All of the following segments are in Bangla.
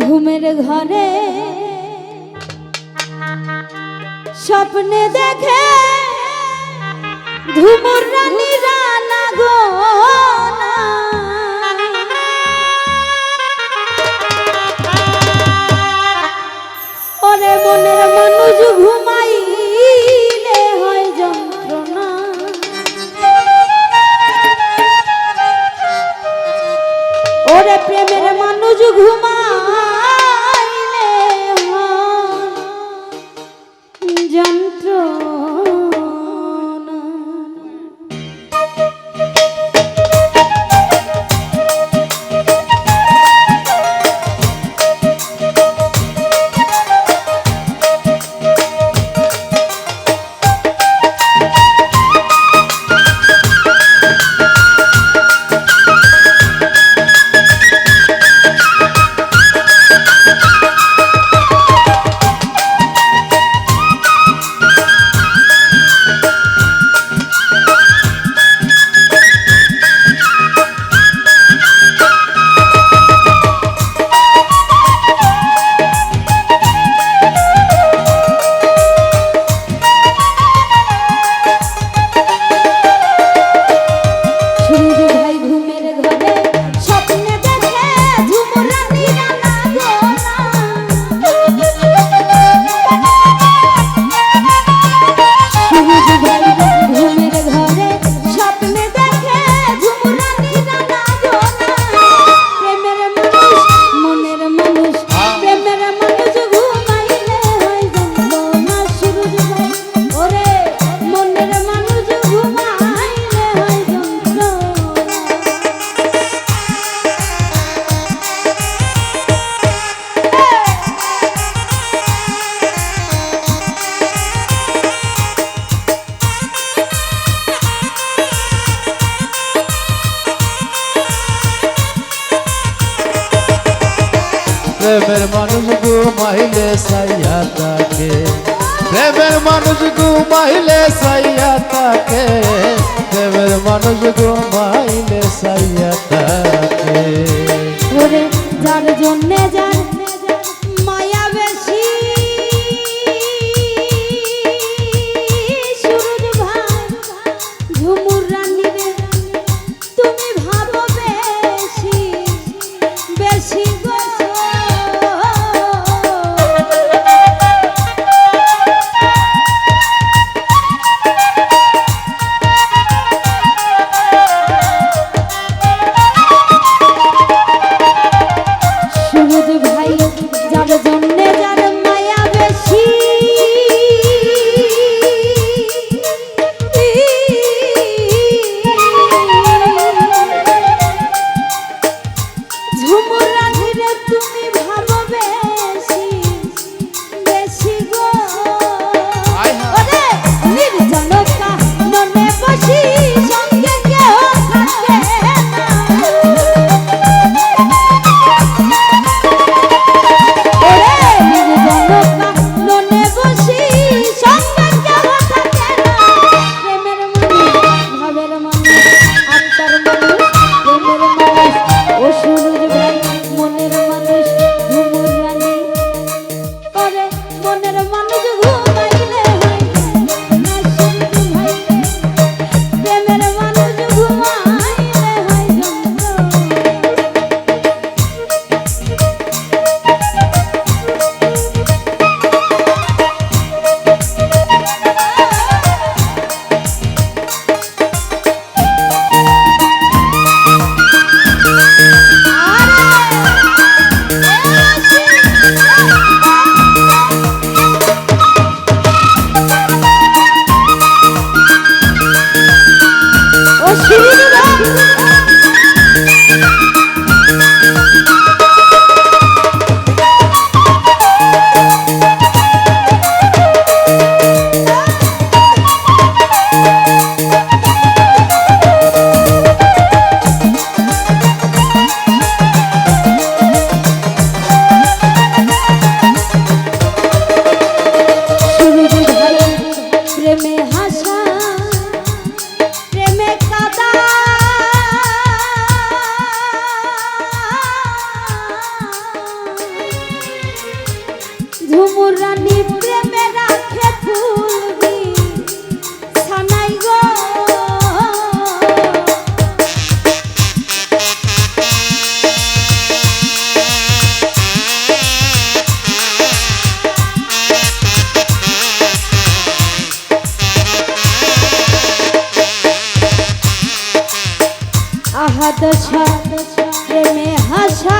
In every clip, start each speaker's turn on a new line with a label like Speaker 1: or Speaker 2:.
Speaker 1: ঘুমের ঘরে। স্বপ্নে দেখে ধুমুর রানী রানা গো ওরে মনের মানুষ ঘুম প্রেমের মানুষ ঘুমাইলে
Speaker 2: সাইয়া তাকে। প্রেমের মানুষ ঘুমাইলে সাইয়া তাকে। প্রেমের মানুষ ঘুমাইলে সাইয়া তাকে।
Speaker 1: জন্যে আহাত প্রেমে হাসা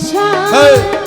Speaker 1: hey.